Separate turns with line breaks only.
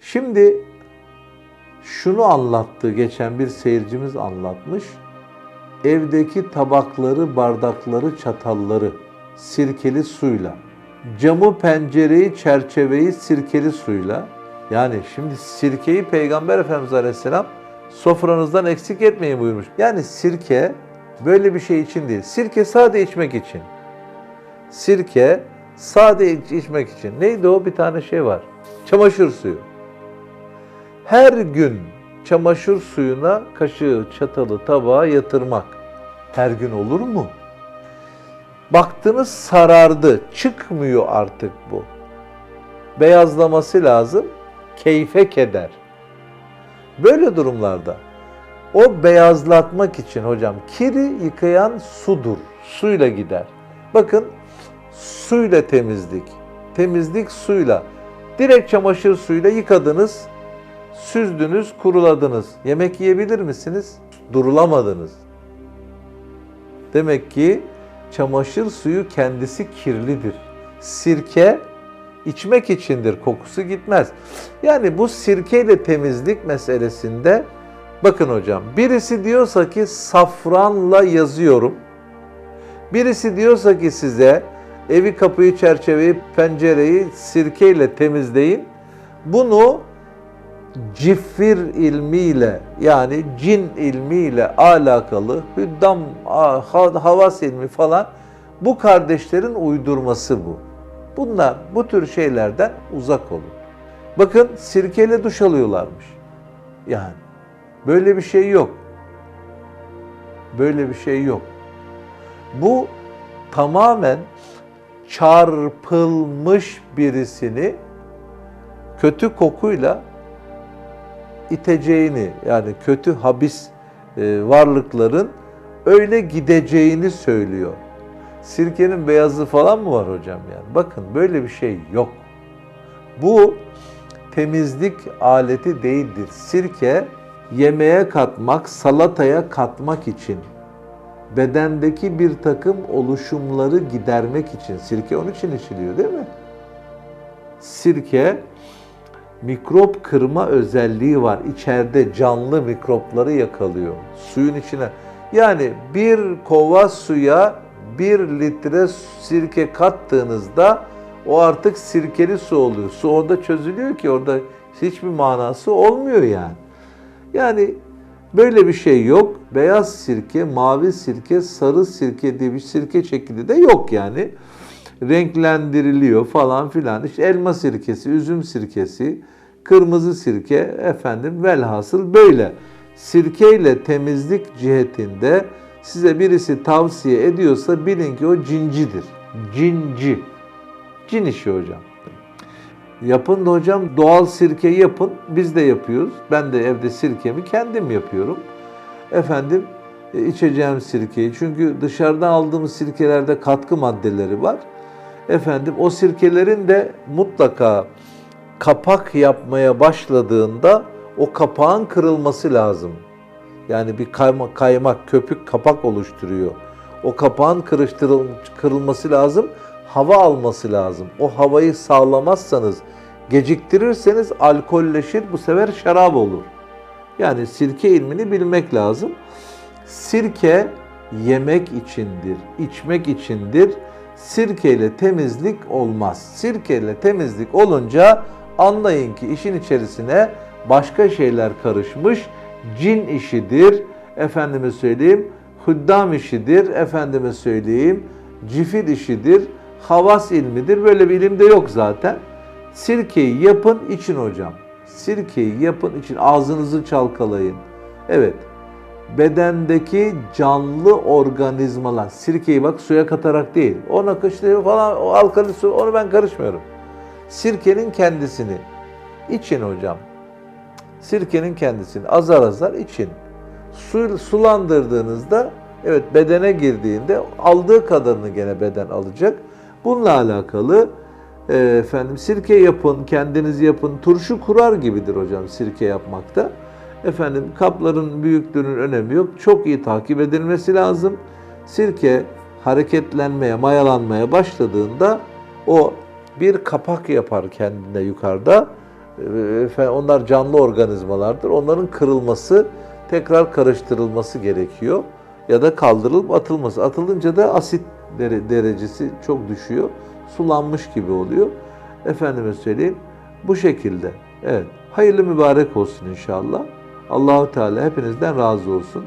Şimdi şunu anlattı geçen bir seyircimiz anlatmış. Evdeki tabakları, bardakları, çatalları sirkeli suyla, camı, pencereyi, çerçeveyi sirkeli suyla yani şimdi sirkeyi Peygamber Efendimiz Aleyhisselam sofranızdan eksik etmeyin buyurmuş. Yani sirke böyle bir şey için değil. Sirke sade içmek için. Sirke sade iç- içmek için. Neydi o? Bir tane şey var. Çamaşır suyu. Her gün çamaşır suyuna kaşığı, çatalı, tabağa yatırmak. Her gün olur mu? Baktınız sarardı. Çıkmıyor artık bu. Beyazlaması lazım. Keyfe keder. Böyle durumlarda o beyazlatmak için hocam kiri yıkayan sudur. Suyla gider. Bakın suyla temizlik. Temizlik suyla. Direkt çamaşır suyuyla yıkadınız, süzdünüz, kuruladınız. Yemek yiyebilir misiniz? Durulamadınız. Demek ki çamaşır suyu kendisi kirlidir. Sirke içmek içindir, kokusu gitmez. Yani bu sirkeyle temizlik meselesinde bakın hocam birisi diyorsa ki safranla yazıyorum. Birisi diyorsa ki size evi, kapıyı, çerçeveyi, pencereyi sirkeyle temizleyin. Bunu cifir ilmiyle yani cin ilmiyle alakalı hüddam, ha- havas ilmi falan bu kardeşlerin uydurması bu. Bunlar bu tür şeylerden uzak olun. Bakın sirkeyle duş alıyorlarmış. Yani böyle bir şey yok. Böyle bir şey yok. Bu tamamen çarpılmış birisini kötü kokuyla iteceğini yani kötü habis e, varlıkların öyle gideceğini söylüyor. Sirkenin beyazı falan mı var hocam yani? Bakın böyle bir şey yok. Bu temizlik aleti değildir. Sirke yemeğe katmak, salataya katmak için bedendeki bir takım oluşumları gidermek için sirke onun için içiliyor değil mi? Sirke mikrop kırma özelliği var. İçeride canlı mikropları yakalıyor. Suyun içine. Yani bir kova suya bir litre sirke kattığınızda o artık sirkeli su oluyor. Su orada çözülüyor ki orada hiçbir manası olmuyor yani. Yani böyle bir şey yok. Beyaz sirke, mavi sirke, sarı sirke diye bir sirke şekli de yok yani. Renklendiriliyor falan filan. İşte elma sirkesi, üzüm sirkesi, kırmızı sirke efendim velhasıl böyle. Sirkeyle temizlik cihetinde size birisi tavsiye ediyorsa bilin ki o cincidir. Cinci. Cin işi hocam. Yapın da hocam doğal sirke yapın. Biz de yapıyoruz. Ben de evde sirkemi kendim yapıyorum. Efendim e, içeceğim sirkeyi. Çünkü dışarıdan aldığımız sirkelerde katkı maddeleri var. Efendim o sirkelerin de mutlaka kapak yapmaya başladığında o kapağın kırılması lazım. Yani bir kaymak, kaymak köpük kapak oluşturuyor. O kapağın kırıştırıl, kırılması lazım, hava alması lazım. O havayı sağlamazsanız, geciktirirseniz alkolleşir, bu sefer şarap olur. Yani sirke ilmini bilmek lazım. Sirke yemek içindir, içmek içindir. Sirkeyle temizlik olmaz. Sirkeyle temizlik olunca anlayın ki işin içerisine başka şeyler karışmış. Cin işidir, efendime söyleyeyim, hüddam işidir, efendime söyleyeyim, cifir işidir, havas ilmidir. Böyle bir ilim de yok zaten. Sirkeyi yapın için hocam. Sirkeyi yapın için ağzınızı çalkalayın. Evet. Bedendeki canlı organizmalar, sirkeyi bak suya katarak değil. Ona işte falan o alkali su onu ben karışmıyorum. Sirkenin kendisini için hocam. Sirkenin kendisini azar azar için. Su, sulandırdığınızda evet bedene girdiğinde aldığı kadarını gene beden alacak. Bununla alakalı e, efendim sirke yapın, kendiniz yapın. Turşu kurar gibidir hocam sirke yapmakta. Efendim kapların büyüklüğünün önemi yok. Çok iyi takip edilmesi lazım. Sirke hareketlenmeye, mayalanmaya başladığında o bir kapak yapar kendine yukarıda. onlar canlı organizmalardır. Onların kırılması, tekrar karıştırılması gerekiyor. Ya da kaldırılıp atılması. Atılınca da asit dere- derecesi çok düşüyor. Sulanmış gibi oluyor. Efendime söyleyeyim bu şekilde. Evet. Hayırlı mübarek olsun inşallah. Allahu Teala hepinizden razı olsun.